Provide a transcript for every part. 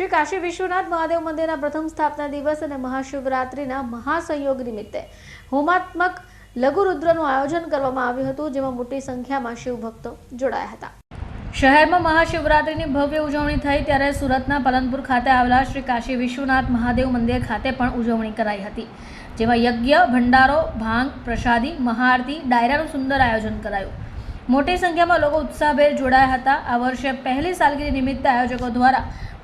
શ્રી કાશી વિશ્વનાથ મહાદેવ મંદિરના પ્રથમ સ્થાપના દિવસ અને મહાશિવરાત્રિના મહાસંયોગ નિમિત્તે હોમાત્મક લઘુરુદ્રનું આયોજન કરવામાં આવ્યું હતું, જેમાં મોટી સંખ્યામાં શિવભક્તો જોડાયા હતા. શહેરમાં મહાશિવરાત્રિની ભવ્ય ઉજવણી થઈ ત્યારે સુરતના પાલનપુર ખાતે આવેલા શ્રી કાશી વિશ્વનાથ મહાદેવ મંદિર ખાતે પણ ઉજવણી કરાઈ હતી, જેમાં યજ્ઞ, ભંડારો, ભાંગ, પ્રસાદી, મહાઆરતી, ડાયરાનું સુંદર આયોજન કરાયું. મોટી સંખ્યામાં લોકો ઉત્સાહભેર જોડાયા હતા. આ વર્ષે પહેલી સાલગીરી નિમિત્તે આયોજકો દ્વારા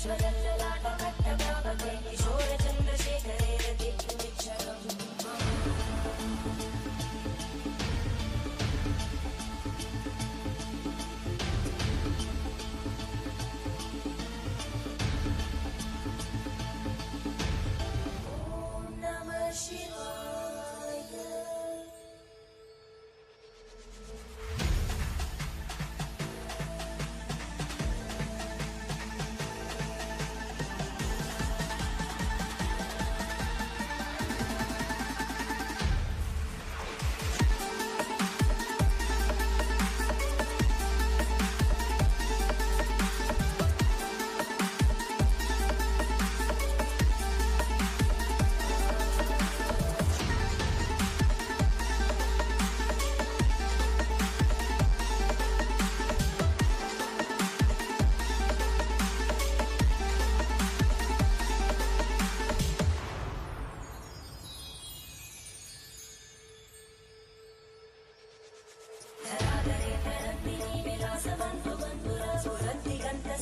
ちゃ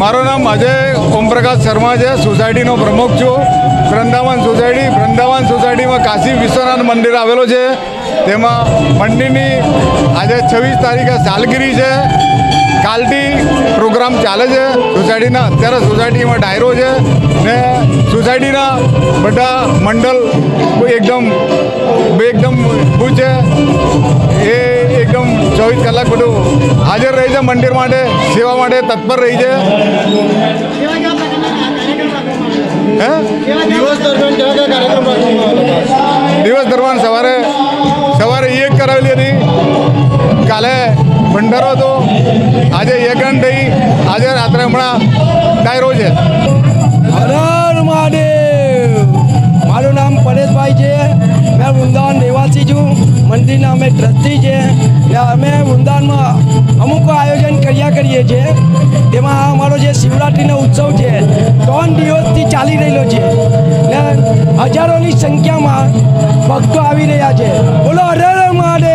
મારું નામ અજય ઓમપ્રકાશ શર્મા છે. સોસાયટીનો પ્રમુખ છું. વૃંદાવન સોસાયટી, વૃંદાવન સોસાયટીમાં કાશી વિશ્વનાથ મંદિર આવેલો છે. તેમાં મંદિરની આજે છવ્વીસ તારીખે સાલગીરી છે. કાલથી પ્રોગ્રામ ચાલે છે. સોસાયટીના અત્યારે સોસાયટીમાં ડાયરો છે ને સોસાયટીના બધા મંડળ એકદમ એકદમ ખુશ છે. એ એકદમ ચોવીસ કલાક બધું હાજર રહી છે મંદિર માટે સેવા માટે તત્પર રહી છે. હે? દિવસ દરમિયાન દિવસ સવારે સવારે એક કરાવેલી હતી. કાલે ભંડારો હતો. આજે યજ્ઞ થઈ. આજે રાત્રે હમણાં ડાયરો છે. હર મહાદેવ. મારું નામ પરેશભાઈ છે. મેં વૃંદાવન નિવાસી છું. મંદિરના અમે ટ્રસ્ટી છે. અમે વૃંદાવનમાં અમુક આયોજન કર્યા કરીએ છીએ. તેમાં આ અમારો જે શિવરાત્રિનો ઉત્સવ છે, ત્રણ દિવસથી ચાલી રહેલો છે. ને હજારોની સંખ્યામાં ભક્તો આવી રહ્યા છે. બોલો હર મહાદેવ.